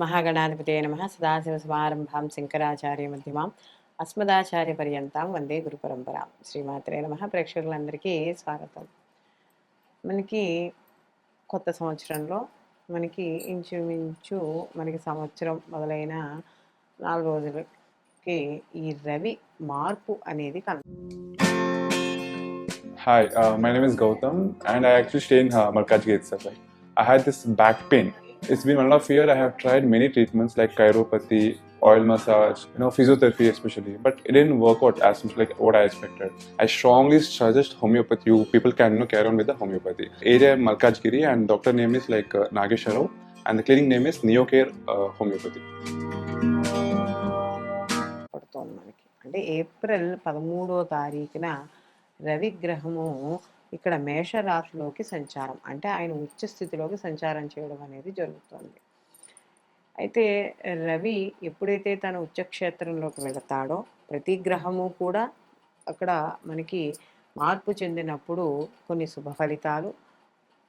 మహాగణాధిపతే నమ సదాశివసమారంభాం శంకరాచార్య మధ్యమాం అస్మదాచార్య పర్యంతం వందే గురు పరంపర. శ్రీమాత్రే నమ. ప్రేక్షకులందరికీ స్వాగతం. మనకి కొత్త సంవత్సరంలో మనకి ఇంచుమించు మనకి సంవత్సరం మొదలైన నాలుగు రోజులకి ఈ రవి మార్పు అనేది కన hi my name is Gautam and I actually stay in Markaz gate sir I had this back pain. It's been one and a half year. I have tried many treatments like chiropathy, oil massage, you know, physiotherapy especially, but it didn't work out as much like what I expected. I strongly suggest homeopathy. You people can you know, carry on with the homeopathy. Area Malkajgiri, and doctor name is like uh, Nagesharov, and the clinic name is Neocare uh, Homeopathy. పడుతోంది మనకి అంటే April పదమూడో తారీఖున రవి గ్రహము ఇక్కడ మేషరాశిలోకి సంచారం. అంటే ఆయన ఉచ్చ స్థితిలోకి సంచారం చేయడం అనేది జరుగుతుంది. అయితే రవి ఎప్పుడైతే తన ఉచ్చక్షేత్రంలోకి వెళతాడో ప్రతి గ్రహము కూడా అక్కడ మనకి మార్పు చెందినప్పుడు కొన్ని శుభ ఫలితాలు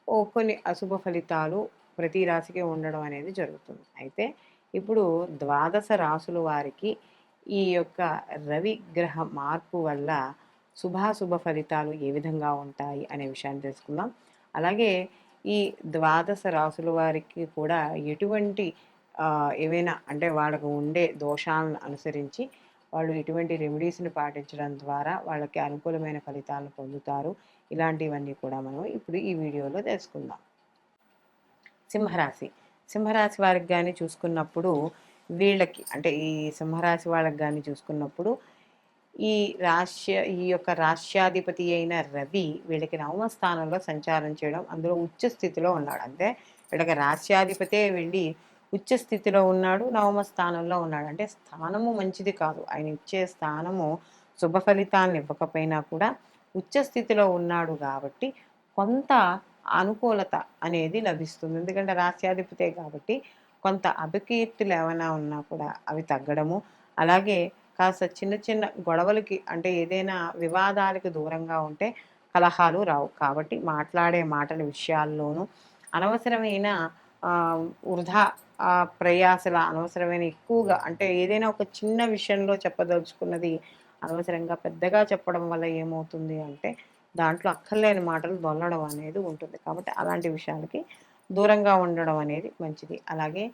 ఓ కొన్ని అశుభ ఫలితాలు ప్రతి రాశికి ఉండడం అనేది జరుగుతుంది. అయితే ఇప్పుడు ద్వాదశ రాసుల వారికి ఈ యొక్క రవి గ్రహ మార్పు వల్ల శుభాశుభ ఫలితాలు ఏ విధంగా ఉంటాయి అనే విషయాన్ని తెలుసుకుందాం. అలాగే ఈ ద్వాదశ రాసుల వారికి కూడా ఎటువంటి ఏవైనా అంటే వాళ్ళకు ఉండే దోషాలను అనుసరించి వాళ్ళు ఎటువంటి రెమెడీస్ని పాటించడం ద్వారా వాళ్ళకి అనుకూలమైన ఫలితాలను పొందుతారు. ఇలాంటివన్నీ కూడా మనం ఇప్పుడు ఈ వీడియోలో తెలుసుకుందాం. సింహరాశి. సింహరాశి వారికి కానీ చూసుకున్నప్పుడు వీళ్ళకి అంటే ఈ సింహరాశి వాళ్ళకి కానీ చూసుకున్నప్పుడు ఈ రాష్ట్ర ఈ యొక్క రాష్ట్రాధిపతి అయిన రవి వీళ్ళకి నవమ స్థానంలో సంచారం చేయడం అందులో ఉచ్చ స్థితిలో ఉన్నాడు. అంటే వీళ్ళకి రాష్ట్రాధిపతే వెళ్ళి ఉచ్చ స్థితిలో ఉన్నాడు నవమ స్థానంలో ఉన్నాడు. అంటే స్థానము మంచిది కాదు. ఆయన ఇచ్చే స్థానము శుభ ఫలితాలను ఇవ్వకపోయినా కూడా ఉచ్చ స్థితిలో ఉన్నాడు కాబట్టి కొంత అనుకూలత అనేది లభిస్తుంది. ఎందుకంటే రాష్ట్రాధిపతే కాబట్టి కొంత అభికీర్తులు ఏమైనా ఉన్నా కూడా అవి తగ్గడము. అలాగే కాస్త చిన్న చిన్న గొడవలకి అంటే ఏదైనా వివాదాలకు దూరంగా ఉంటే కలహాలు రావు. కాబట్టి మాట్లాడే మాటల విషయాల్లోనూ అనవసరమైన వృధా ప్రయాసల అనవసరమైన ఎక్కువగా అంటే ఏదైనా ఒక చిన్న విషయంలో చెప్పదలుచుకున్నది అనవసరంగా పెద్దగా చెప్పడం వల్ల ఏమవుతుంది అంటే దాంట్లో అక్కర్లేని మాటలు దొల్లడం అనేది ఉంటుంది. కాబట్టి అలాంటి విషయాలకి దూరంగా ఉండడం అనేది మంచిది. అలాగే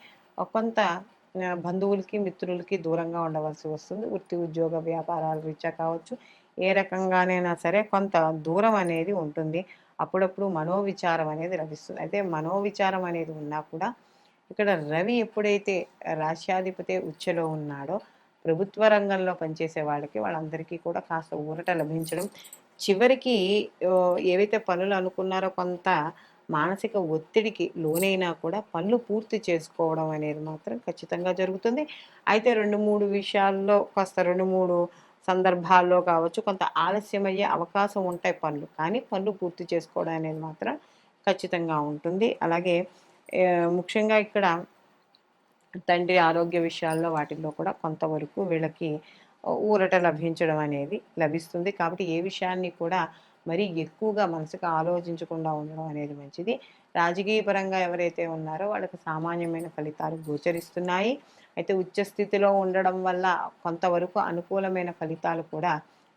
కొంత బంధువులకి మిత్రులకి దూరంగా ఉండవలసి వస్తుంది. వృత్తి ఉద్యోగ వ్యాపారాల రీత్యా కావచ్చు ఏ రకంగానైనా సరే కొంత దూరం అనేది ఉంటుంది. అప్పుడప్పుడు మనోవిచారం అనేది లభిస్తుంది. అయితే మనోవిచారం అనేది ఉన్నా కూడా ఇక్కడ రవి ఎప్పుడైతే రాష్ట్రాధిపతి ఉచ్చలో ఉన్నాడో ప్రభుత్వ రంగంలో పనిచేసే వాళ్ళకి వాళ్ళందరికీ కూడా కాస్త ఊరట లభించడం. చివరికి ఏవైతే పనులు అనుకున్నారో కొంత మానసిక ఒత్తిడికి లోనైనా కూడా పనులు పూర్తి చేసుకోవడం అనేది మాత్రం ఖచ్చితంగా జరుగుతుంది. అయితే రెండు మూడు విషయాల్లో కాస్త రెండు మూడు సందర్భాల్లో కావచ్చు కొంత ఆలస్యమయ్యే అవకాశం ఉంటాయి పనులు. కానీ పనులు పూర్తి చేసుకోవడం అనేది మాత్రం ఖచ్చితంగా ఉంటుంది. అలాగే ముఖ్యంగా ఇక్కడ తండ్రి ఆరోగ్య విషయాల్లో వాటిల్లో కూడా కొంతవరకు వీళ్ళకి ఊరట లభించడం అనేది లభిస్తుంది. కాబట్టి ఏ విషయాన్ని కూడా మరీ ఎక్కువగా మనసుకు ఆలోచించకుండా ఉండడం అనేది మంచిది. రాజకీయ పరంగా ఎవరైతే ఉన్నారో వాళ్ళకి సామాన్యమైన ఫలితాలు గోచరిస్తున్నాయి. అయితే ఉచ్చ స్థితిలో ఉండడం వల్ల కొంతవరకు అనుకూలమైన ఫలితాలు కూడా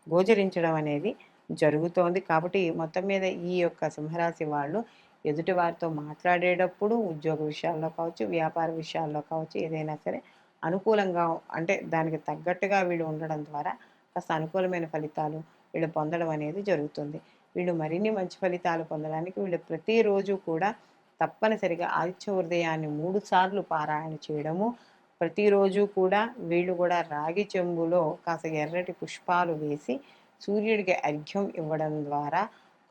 గోచరించడం అనేది జరుగుతోంది. కాబట్టి మొత్తం మీద ఈ యొక్క సింహరాశి వాళ్ళు ఎదుటి వారితో మాట్లాడేటప్పుడు ఉద్యోగ విషయాల్లో కావచ్చు వ్యాపార విషయాల్లో కావచ్చు ఏదైనా సరే అనుకూలంగా అంటే దానికి తగ్గట్టుగా వీళ్ళు ఉండడం ద్వారా కాస్త అనుకూలమైన ఫలితాలు వీళ్ళు పొందడం అనేది జరుగుతుంది. వీళ్ళు మరిన్ని మంచి ఫలితాలు పొందడానికి వీళ్ళు ప్రతిరోజు కూడా తప్పనిసరిగా ఆదిత్య హృదయాన్ని మూడు సార్లు పారాయణ చేయడము ప్రతిరోజు కూడా వీళ్ళు కూడా రాగి చెంబులో కాస్త ఎర్రటి పుష్పాలు వేసి సూర్యుడికి అర్ఘ్యం ఇవ్వడం ద్వారా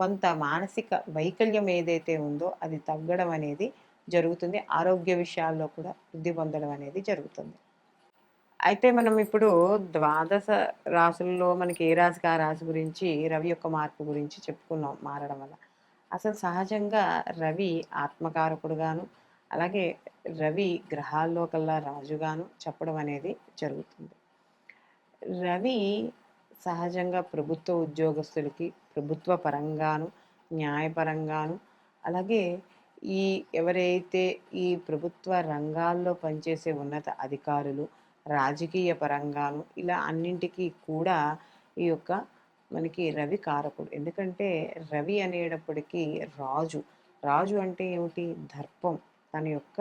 కొంత మానసిక వైకల్యం ఏదైతే ఉందో అది తగ్గడం అనేది జరుగుతుంది. ఆరోగ్య విషయాల్లో కూడా వృద్ధి పొందడం అనేది జరుగుతుంది. అయితే మనం ఇప్పుడు ద్వాదశ రాసుల్లో మనకి ఏ రాశికి ఆ రాశి గురించి రవి యొక్క మార్పు గురించి చెప్పుకున్నాం మారడం వల్ల. అసలు సహజంగా రవి ఆత్మకారకుడుగాను అలాగే రవి గ్రహాల్లో కల్లా రాజుగాను చెప్పడం అనేది జరుగుతుంది. రవి సహజంగా ప్రభుత్వ ఉద్యోగస్తులకి ప్రభుత్వ పరంగాను న్యాయపరంగాను అలాగే ఈ ఎవరైతే ఈ ప్రభుత్వ రంగాల్లో పనిచేసే ఉన్నత అధికారులు రాజకీయ పరంగాను ఇలా అన్నింటికీ కూడా ఈ యొక్క మనకి రవి కారకుడు. ఎందుకంటే రవి అనేటప్పటికీ రాజు. రాజు అంటే ఏమిటి? దర్పం. తన యొక్క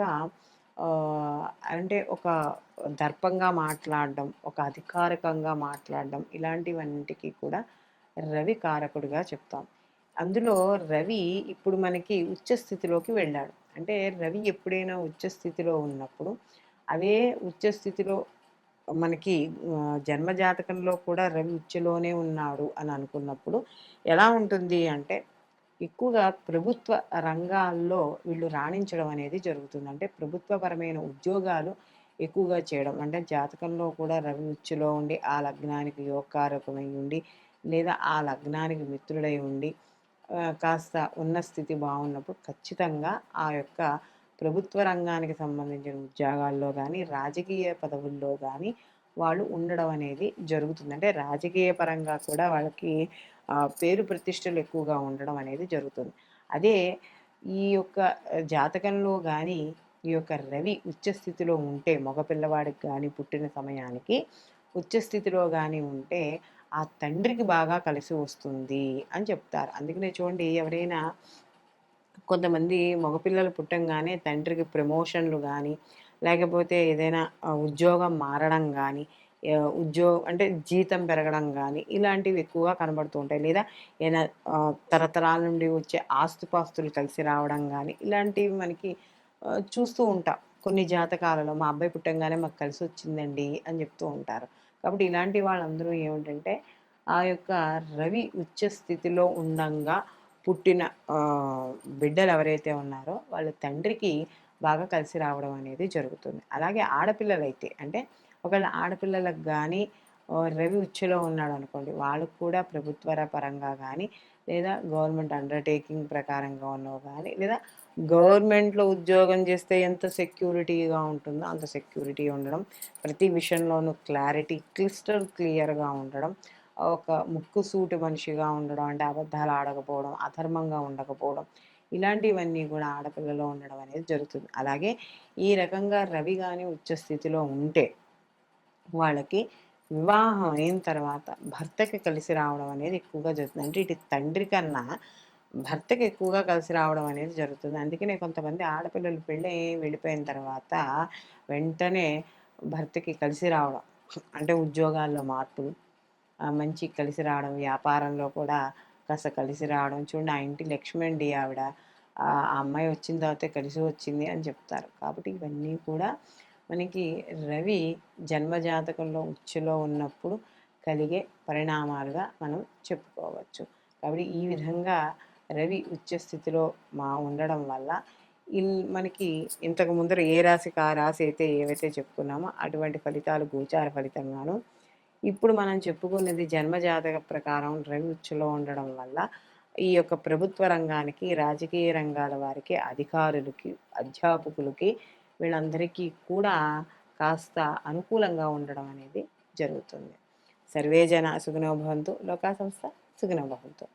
అంటే ఒక దర్పంగా మాట్లాడడం ఒక అధికారికంగా మాట్లాడడం ఇలాంటివన్నిటికీ కూడా రవి కారకుడుగా చెప్తాం. అందులో రవి ఇప్పుడు మనకి ఉచ్చ స్థితిలోకి వెళ్ళాడు. అంటే రవి ఎప్పుడైనా ఉచ్చ స్థితిలో ఉన్నప్పుడు అదే ఉచ్చ స్థితిలో మనకి జన్మజాతకంలో కూడా రవి ఉచ్చలోనే ఉన్నాడు అని అనుకున్నప్పుడు ఎలా ఉంటుంది అంటే ఎక్కువగా ప్రభుత్వ రంగాల్లో వీళ్ళు రాణించడం అనేది జరుగుతుంది. అంటే ప్రభుత్వపరమైన ఉద్యోగాలు ఎక్కువగా చేయడం. అంటే జాతకంలో కూడా రవి ఉచ్చులో ఉండి ఆ లగ్నానికి యోగకారకమై ఉండి లేదా ఆ లగ్నానికి మిత్రుడై ఉండి కాస్త ఉన్న స్థితి బాగున్నప్పుడు ఖచ్చితంగా ఆ యొక్క ప్రభుత్వ రంగానికి సంబంధించిన ఉద్యోగాల్లో కానీ రాజకీయ పదవుల్లో కానీ వాళ్ళు ఉండడం అనేది జరుగుతుంది. అంటే రాజకీయ పరంగా కూడా వాళ్ళకి పేరు ప్రతిష్టలు ఎక్కువగా ఉండడం అనేది జరుగుతుంది. అదే ఈ యొక్క జాతకంలో కానీ ఈ యొక్క రవి ఉచ్చస్థితిలో ఉంటే మగపిల్లవాడికి కానీ పుట్టిన సమయానికి ఉచ్చస్థితిలో కానీ ఉంటే ఆ తండ్రికి బాగా కలిసి వస్తుంది అని చెప్తారు. అందుకనే చూడండి ఎవరైనా కొంతమంది మగపిల్లలు పుట్టంగానే తండ్రికి ప్రమోషన్లు కానీ లేకపోతే ఏదైనా ఉద్యోగం మారడం కానీ ఉద్యోగం అంటే జీతం పెరగడం కానీ ఇలాంటివి ఎక్కువగా కనబడుతూ ఉంటాయి. లేదా ఏదైనా తరతరాల నుండి వచ్చే ఆస్తుపాస్తులు కలిసి రావడం కానీ ఇలాంటివి మనకి చూస్తూ ఉంటాం. కొన్ని జాతకాలలో మా అబ్బాయి పుట్టంగానే మాకు కలిసి వచ్చిందండి అని చెప్తూ ఉంటారు. కాబట్టి ఇలాంటి వాళ్ళందరూ ఏమిటంటే ఆ యొక్క రవి ఉచ్చ స్థితిలో ఉండంగా పుట్టిన బిడ్డలు ఎవరైతే ఉన్నారో వాళ్ళ తండ్రికి బాగా కలిసి రావడం అనేది జరుగుతుంది. అలాగే ఆడపిల్లలైతే అంటే ఒకవేళ ఆడపిల్లలకు కానీ రవి ఉచ్చులో ఉన్నాడు అనుకోండి వాళ్ళకు కూడా ప్రభుత్వ పరంగా కానీ లేదా గవర్నమెంట్ అండర్టేకింగ్ ప్రకారంగా ఉన్నవి కానీ లేదా గవర్నమెంట్లో ఉద్యోగం చేస్తే ఎంత సెక్యూరిటీగా ఉంటుందో అంత సెక్యూరిటీ ఉండడం ప్రతి విషయంలోనూ క్లారిటీ క్లిస్టర్ క్లియర్గా ఉండడం ఒక ముక్కు సూటి మనిషిగా ఉండడం అంటే అబద్ధాలు ఆడకపోవడం అధర్మంగా ఉండకపోవడం ఇలాంటివన్నీ కూడా ఆడపిల్లలో ఉండడం అనేది జరుగుతుంది. అలాగే ఈ రకంగా రవి కానీ ఉచ్చ స్థితిలో ఉంటే వాళ్ళకి వివాహం అయిన తర్వాత భర్తకి కలిసి రావడం అనేది ఎక్కువగా జరుగుతుంది. అంటే ఇటు తండ్రి కన్నా భర్తకి ఎక్కువగా కలిసి రావడం అనేది జరుగుతుంది. అందుకనే కొంతమంది ఆడపిల్లలు పెళ్ళి వెళ్ళిపోయిన తర్వాత వెంటనే భర్తకి కలిసి రావడం అంటే ఉద్యోగాల్లో మార్పులు మంచి కలిసి రావడం వ్యాపారంలో కూడా కాస్త కలిసి రావడం. చూడండి ఆ ఇంటి లక్ష్మి అండి ఆవిడ. ఆ అమ్మాయి వచ్చిన తర్వాత కలిసి వచ్చింది అని చెప్తారు. కాబట్టి ఇవన్నీ కూడా మనకి రవి జన్మజాతకంలో ఉచ్చులో ఉన్నప్పుడు కలిగే పరిణామాలుగా మనం చెప్పుకోవచ్చు. కాబట్టి ఈ విధంగా రవి ఉచ్చ స్థితిలో మా ఉండడం వల్ల ఇల్ మనకి ఇంతకు ముందర ఏ రాశికి ఆ రాశి అయితే ఏవైతే చెప్పుకున్నామో అటువంటి ఫలితాలు గోచార ఫలితంగాను ఇప్పుడు మనం చెప్పుకున్నది జన్మజాతక ప్రకారం రవి ఉచ్చులో ఉండడం వల్ల ఈ యొక్క ప్రభుత్వ రంగానికి రాజకీయ రంగాల వారికి అధికారులకి అధ్యాపకులకి వీళ్ళందరికీ కూడా కాస్త అనుకూలంగా ఉండడం అనేది జరుగుతుంది. సర్వే జన సుఖినో లోకా సంస్థ సుఖినో భవంతు.